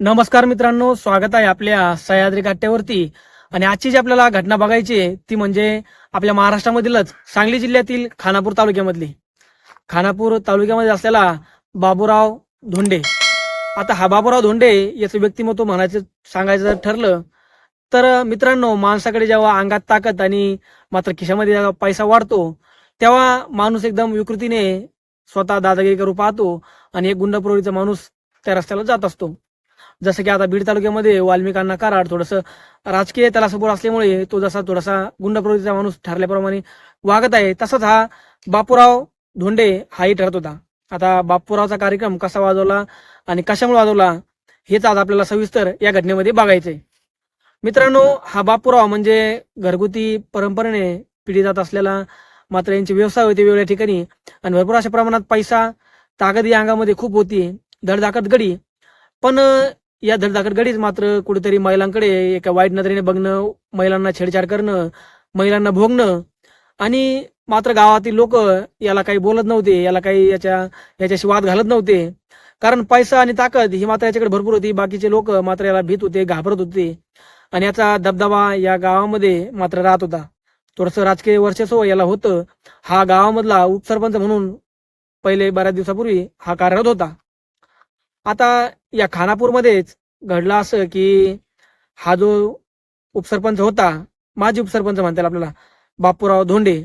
नमस्कार मित्रांनो स्वागत आहे आपल्या सह्याद्री काट्यावरती. आणि आजची जी आपल्याला घटना बघायची आहे ती म्हणजे आपल्या महाराष्ट्रामधीलच सांगली जिल्ह्यातील खानापूर तालुक्यामधली. खानापूर तालुक्यामध्ये असलेला बाबूराव धोंडे. आता हा बाबूराव धोंडे याचं व्यक्तिमत्व म्हणायचं सांगायचं जर ठरलं तर मित्रांनो माणसाकडे जेव्हा अंगात ताकद आणि मात्र खिशामध्ये जेव्हा पैसा वाढतो तेव्हा माणूस एकदम विकृतीने स्वतः दादागिरी करू पाहतो आणि एक गुंड प्रवृत्तीचा माणूस त्या रस्त्याला जात असतो. जसं की आता बीड तालुक्यामध्ये वाल्मिकांना कराड थोडंसं राजकीय त्याला सपोर्ट असल्यामुळे तो जसा थोडासा गुंडप्रवृत्तीचा माणूस ठरल्याप्रमाणे वागत आहे तसंच हा बापूराव धोंडे हाही ठरत होता. आता बापूरावचा कार्यक्रम कसा वाजवला आणि कशामुळे वाजवला हेच आज आपल्याला सविस्तर या घटनेमध्ये बघायचंय. मित्रांनो हा बापूराव म्हणजे घरगुती परंपरेने पिढी जात असलेला मात्र यांचे व्यवसाय होते वेगवेगळ्या ठिकाणी आणि भरपूर अशा प्रमाणात पैसा ताकद या अंगामध्ये खूप होती धडधाकट गडी. पण या धडधाकट गडीच मात्र कुठेतरी महिलांकडे एका वाईट नजरेने बघणं महिलांना छेडछाड करणं महिलांना भोगणं आणि मात्र गावातील लोक याला काही बोलत नव्हते याला काही याच्या याच्याशी वाद घालत नव्हते. कारण पैसा आणि ताकद ही मात्र याच्याकडे भरपूर होती. बाकीचे लोक मात्र याला भीत होते घाबरत होते. आणि याचा दबदबा या गावामध्ये मात्र राहत होता. थोडस राजकीय वर्चस्व याला होतं. हा गावामधला उपसरपंच म्हणून पहिले बऱ्याच दिवसापूर्वी हा कार्यरत होता. आता या खानापूरमध्येच घडलं असं की हा जो उपसरपंच होता माजी उपसरपंच म्हणतात आपल्याला बापूराव धोंडे.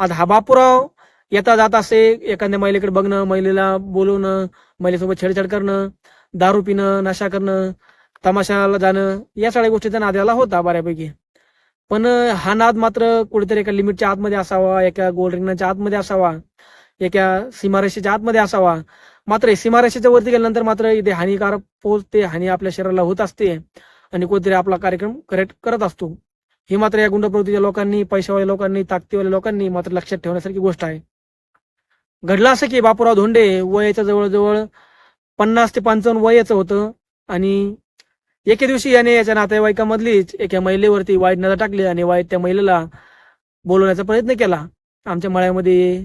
आता हा बापूराव येता जात असे एखाद्या महिलेकडे बघणं महिलेला बोलवणं महिलेसोबत छेडछाड करणं दारू पिणं नशा करणं तमाशाला जाणं या सगळ्या गोष्टीचा नाद याला होता बऱ्यापैकी. पण हा नाद मात्र कुठेतरी एका लिमिटच्या आतमध्ये असावा एका गोल रिंगणाच्या आतमध्ये असावा एका सीमारेषेच्या आतमध्ये असावा मात्र सीमारेषेच्या वरती गेल्यानंतर मात्र इथे हानिकारक पोहोचते हानी आपल्या शरीराला होत असते आणि कोणतरी आपला कार्यक्रम करेक्ट करत असतो. ही मात्र या गुंड प्रवृत्तीच्या लोकांनी पैशावाल्या लोकांनी ताकदीवाल्या लोकांनी मात्र लक्षात ठेवण्यासारखी गोष्ट आहे. घडलं असं की बापूराव धोंडे वयाच्या जवळजवळ पन्नास ते पंचावन्न वयाचं होतं आणि एके दिवशी याने याच्या नातेवाईकामधलीच एका महिलेवरती वाईट नजर टाकली आणि वाईट त्या महिलेला बोलवण्याचा प्रयत्न केला. आमच्या मळ्यामध्ये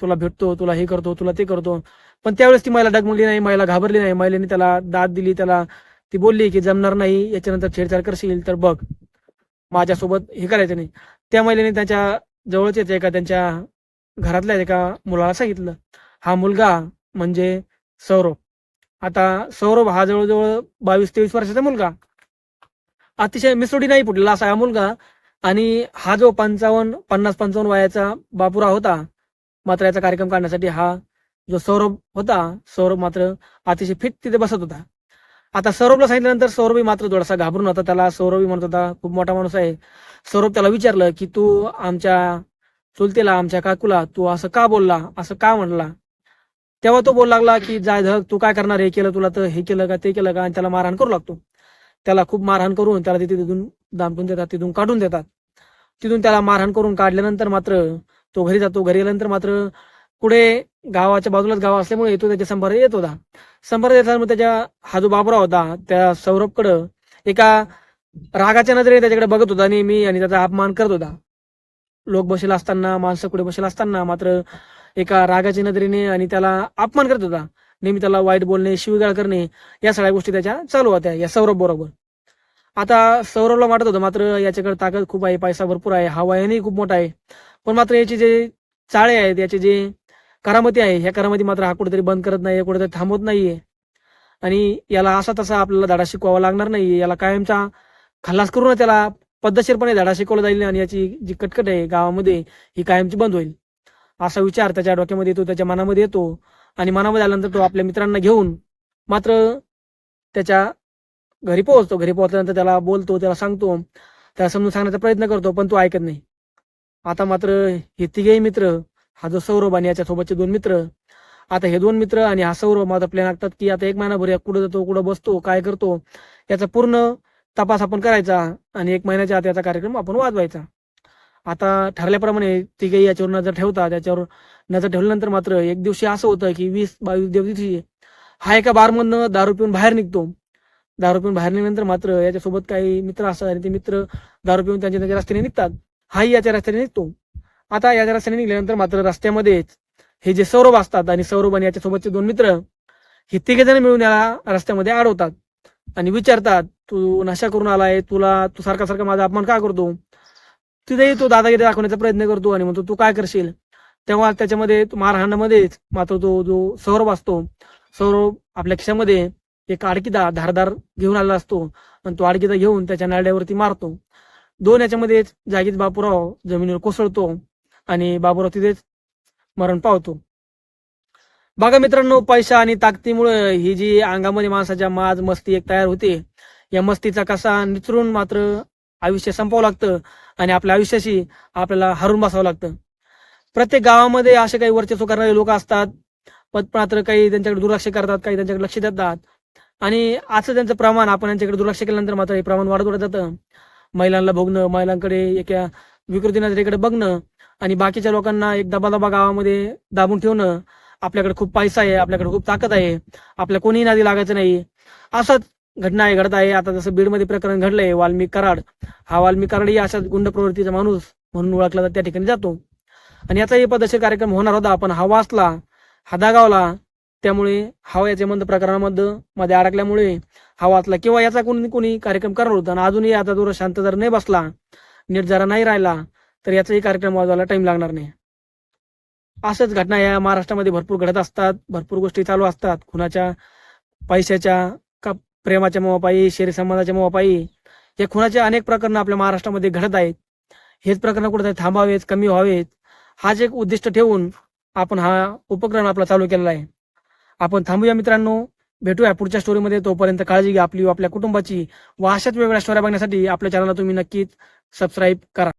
तुला भेटतो तुला हे करतो तुला ते करतो. पण त्यावेळेस ती महिला डगमगली नाही महिला घाबरली नाही. महिलेने त्याला दाद दिली त्याला ती बोलली की जमणार नाही याच्यानंतर छेडछाड करशील तर बघ माझ्यासोबत हे करायचं नाही. त्या महिलेने त्याच्या जवळचेच एका त्यांच्या घरातल्या एका मुलाला सांगितलं. हा मुलगा म्हणजे सौरभ. आता सौरभ हा जवळजवळ बावीस तेवीस वर्षाचा मुलगा. अतिशय मिसोडी नाही फुटलेला असा हा मुलगा. आणि हा जो पंचावन्न पन्नास पंचावन्न वयाचा बापुरा होता मात्र याचा कार्यक्रम काढण्यासाठी हा जो सौरभ होता सौरभ मात्र अतिशय फिट तिथे बसत होता. आता सौरभला सांगितल्यानंतर सौरभी मात्र थोडासा घाबरून होता. त्याला सौरभी म्हणत होता खूप मोठा माणूस आहे. सौरभ त्याला विचारलं की तू आमच्या चुलतेला आमच्या काकूला तू असं का बोलला? असं का म्हणला? तेव्हा तो बोलू लागला की जाय धग तू काय करणार? हे केलं तुला तर हे केलं का ते केलं का? आणि त्याला मारहाण करू लागतो. त्याला खूप मारहाण करून त्याला तिथे तिथून दामटून देतात तिथून काढून देतात. तिथून त्याला मारहाण करून काढल्यानंतर मात्र तो घरी जातो. घरी गेल्यानंतर मात्र पुढे गावाच्या बाजूलाच गाव असल्यामुळे तो त्याच्या संपर्क येत होता. संपर्क येताना त्याच्या हा जो बाबराव होता त्या सौरभकडं एका रागाच्या नजरेने त्याच्याकडे बघत होता नेहमी आणि त्याचा अपमान करत होता. लोक बसेल असताना माणसं कुठे बसेल असताना मात्र एका रागाच्या नजरेने आणि त्याला अपमान करत होता. नेहमी त्याला वाईट बोलणे शिवीगाळ करणे या सगळ्या गोष्टी त्याच्या चालू होत्या या सौरभ बरोबर. आता सौरभला वाटत होतं मात्र याच्याकडे ताकद खूप आहे पैसा भरपूर आहे हा वयानेही खूप मोठा आहे. पण मात्र याचे जे चाळे आहेत याचे जे करामती आहे ह्या करामती मात्र हा कुठेतरी बंद करत नाही कुठेतरी थांबवत नाहीये. आणि याला असा तसा आपल्याला धडा शिकवावा लागणार नाही याला कायमचा खल्लास करून त्याला पद्धतशीरपणे धडा शिकवला जाईल आणि याची जी कटकट आहे गावामध्ये ही कायमची बंद होईल. असा विचार त्याच्या डोक्यामध्ये येतो त्याच्या मनामध्ये येतो. आणि मनामध्ये आल्यानंतर तो आपल्या मित्रांना घेऊन मात्र त्याच्या घरी पोहोचतो. घरी पोहोचल्यानंतर त्याला बोलतो त्याला सांगतो. त्याला समजून सांगण्याचा प्रयत्न करतो पण तो ऐकत नाही. आता मात्र हे तिघेही मित्र हा जो सौरभ आणि याच्यासोबतचे दोन मित्र आता हे दोन मित्र आणि हा सौरभ माझा प्लॅन लागतात की आता एक महिनाभर या कुठं जातो कुठं बसतो काय करतो याचा पूर्ण तपास आपण करायचा आणि एक महिन्याच्या आत याचा कार्यक्रम आपण वाजवायचा. आता ठरल्याप्रमाणे तिघेही याच्यावर नजर ठेवतात त्याच्यावर नजर ठेवल्यानंतर मात्र एक दिवशी असं होतं की वीस बावीस दिवशी हा एका बारमधनं दारू पिऊन बाहेर निघतो. दारू पिऊन बाहेर निघल्यानंतर मात्र याच्यासोबत काही मित्र असतात आणि ते मित्र दारू पिऊन त्यांच्या त्यांच्या रस्त्याने निघतात. हाही याच्या रस्त्याने निघतो. आता याच्या रस्त्याने निघल्यानंतर मात्र रस्त्यामध्येच हे जे सौरभ असतात आणि सौरभ आणि याच्यासोबतचे दोन मित्र हे तिघे जण मिळून याला रस्त्यामध्ये अडवतात आणि विचारतात तू नशा करून आलाय तुला तू सारखा सारखा माझा अपमान का करतो? तिथेही तो दादागिरी दाखवण्याचा प्रयत्न करतो आणि म्हणतो तू काय करशील? तेव्हा त्याच्यामध्ये मारहाणामध्येच मात्र तो जो सौरभ असतो सौरभ आपल्या खिशामध्ये एक आडकिदा धारदार घेऊन आलेला असतो आणि तो आडकिदा घेऊन त्याच्या नाड्यावरती मारतो. दोन याच्यामध्ये जागीच बापूराव जमिनीवर कोसळतो आणि बाबूराव तिथेच मरण पावतो. बघा मित्रांनो पैसा आणि ताकदीमुळे ही जी अंगामध्ये माणसाच्या माज मस्ती एक तयार होते. या मस्तीचा कसा निचरून मात्र आयुष्य संपावं लागतं आणि आपल्या आयुष्याशी आपल्याला हरून बसावं लागतं. प्रत्येक गावामध्ये असे काही वर्चस्व करणारे लोक असतात पण मात्र काही त्यांच्याकडे दुर्लक्ष करतात काही त्यांच्याकडे लक्ष देतात. आणि असं त्यांचं प्रमाण आपण यांच्याकडे दुर्लक्ष केल्यानंतर मात्र हे प्रमाण वाढत वाढत जातं. महिलांना बघणं महिलांकडे एका विकृती नजरेकडे बघणं आणि बाकीच्या लोकांना एक दबादबा गावामध्ये दाबून ठेवणं आपल्याकडे खूप पैसा आहे आपल्याकडे खूप ताकद आहे आपल्या कोणीही नादी लागायचं नाही. असंच घटना आहे घडत आहे. आता जसं बीडमध्ये प्रकरण घडलंय वाल्मिक कराड. हा वाल्मिक कराडही अशाच गुंड प्रवृत्तीचा माणूस म्हणून ओळखला जात त्या ठिकाणी जातो. आणि याचाही पदशीर कार्यक्रम होणार होता. पण हा वाचला हा दागावला त्यामुळे हा याच्या मंद प्रकरणामध्ये मध्ये अडकल्यामुळे हा वाचला किंवा याचा कोणी कोणी कार्यक्रम करणार होता. आणि अजूनही आता जोर शांत जर नाही बसला नीट जरा नाही राहिला तर याचाही कार्यक्रम वाजवायला टाइम लागणार नाही. असंच घटना या महाराष्ट्रामध्ये भरपूर घडत असतात. भरपूर गोष्टी चालू असतात. खुनाच्या पैशाच्या का प्रेमाच्या मोहापायी शरीर संबंधाच्या मोहापायी या खुनाचे अनेक प्रकरणं आपल्या महाराष्ट्रामध्ये घडत आहेत. हेच प्रकरण कुठेतरी थांबावेत कमी व्हावेत. हाच एक उद्दिष्ट ठेवून आपण हा उपक्रम आपला चालू केलेला आहे. आपण थांबूया मित्रांनो. भेटूया पुढच्या स्टोरीमध्ये तोपर्यंत काळजी घ्या आपली आपल्या कुटुंबाची व अशाच वेगवेगळ्या स्टोऱ्या बघण्यासाठी आपल्या चॅनलला तुम्ही नक्कीच सबस्क्राईब करा.